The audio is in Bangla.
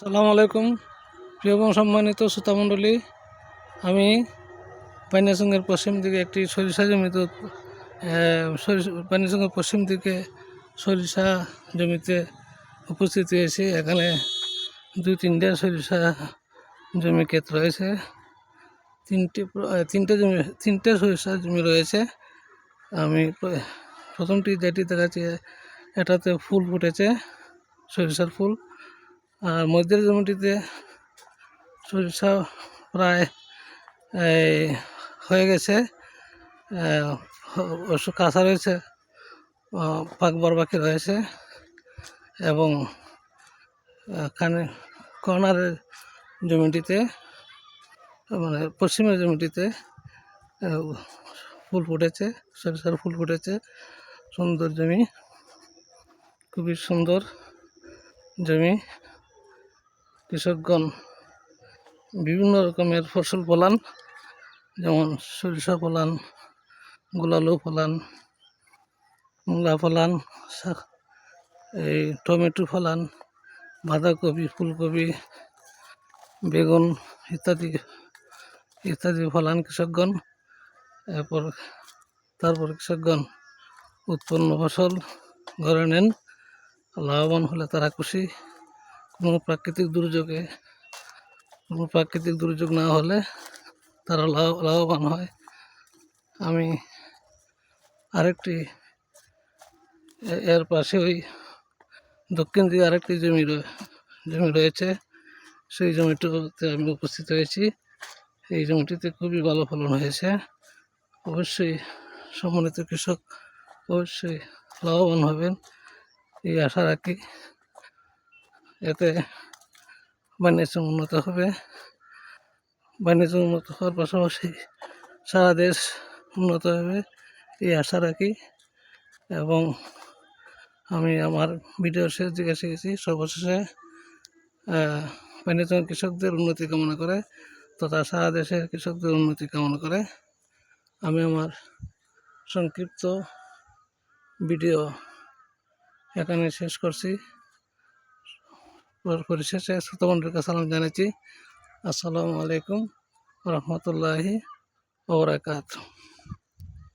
সালাম আলাইকুম। প্রিয় এবং সম্মানিত শ্রোতামণ্ডলী আমি পানিয়াসঙ্গের পশ্চিম দিকে একটি সরিষা জমিতে পানিয়াসঙ্গের পশ্চিম দিকে সরিষা জমিতে উপস্থিত হয়েছি। এখানে দুই তিনটে সরিষা জমি ক্ষেত রয়েছে। তিনটে তিনটে জমি, তিনটে সরিষা জমি রয়েছে। আমি প্রথমটি যেটি দেখাচ্ছি, এটাতে ফুল ফুটেছে, সরিষার ফুল। আর মধ্যের জমিটিতে সরিষা প্রায় হয়ে গেছে। অবশ্য কাঁচা রয়েছে পাকবার বাকি রয়েছে এবং এখানে কর্নারের জমিটিতে মানে পশ্চিমের জমিটিতে ফুল ফুটেছে, সরিষার ফুল ফুটেছে। সুন্দর জমি, খুবই সুন্দর জমি। কৃষকগণ বিভিন্ন রকমের ফসল ফলান, যেমন সরিষা ফলান, গোলালু ফলান, মূলা ফলান, শাক- এই টমেটো ফলান, বাঁধাকপি, ফুলকপি, বেগুন ইত্যাদি ইত্যাদি ফলান কৃষকগণ। এরপর তারপর কৃষকগণ উৎপন্ন ফসল ঘরে নেন, লাভবান হলে তারা খুশি। কোনো প্রাকৃতিক দুর্যোগে, কোনো প্রাকৃতিক দুর্যোগ না হলে তারা লাভ, লাভবান হয়। আমি আরেকটি এর পাশে ওই দক্ষিণ দিকে আরেকটি জমি জমি রয়েছে। সেই জমিটিতে আমি উপস্থিত হয়েছি। এই জমিটিতে খুবই ভালো ফলন হয়েছে। অবশ্যই সম্মানিত কৃষক অবশ্যই লাভবান হবেন। এই আশা রাখি এতে বাণিজ্য উন্নত হবে। বাণিজ্য উন্নত হওয়ার পাশাপাশি সারা দেশ উন্নত হবে, এই আশা রাখি। এবং আমি আমার ভিডিও শেষ দিকে শিখেছি সর্বশেষে বাণিজ্য কৃষকদের উন্নতি কামনা করে তথা সারা দেশের কৃষকদের উন্নতি কামনা করে আমি আমার সংক্ষিপ্ত ভিডিও এখানে শেষ করছি। পরিশেষে শ্রোতামণ্ডলীকে সালাম জানাচ্ছি। আসসালামু আলাইকুম রহমতুল্লাহি ওবরাকাত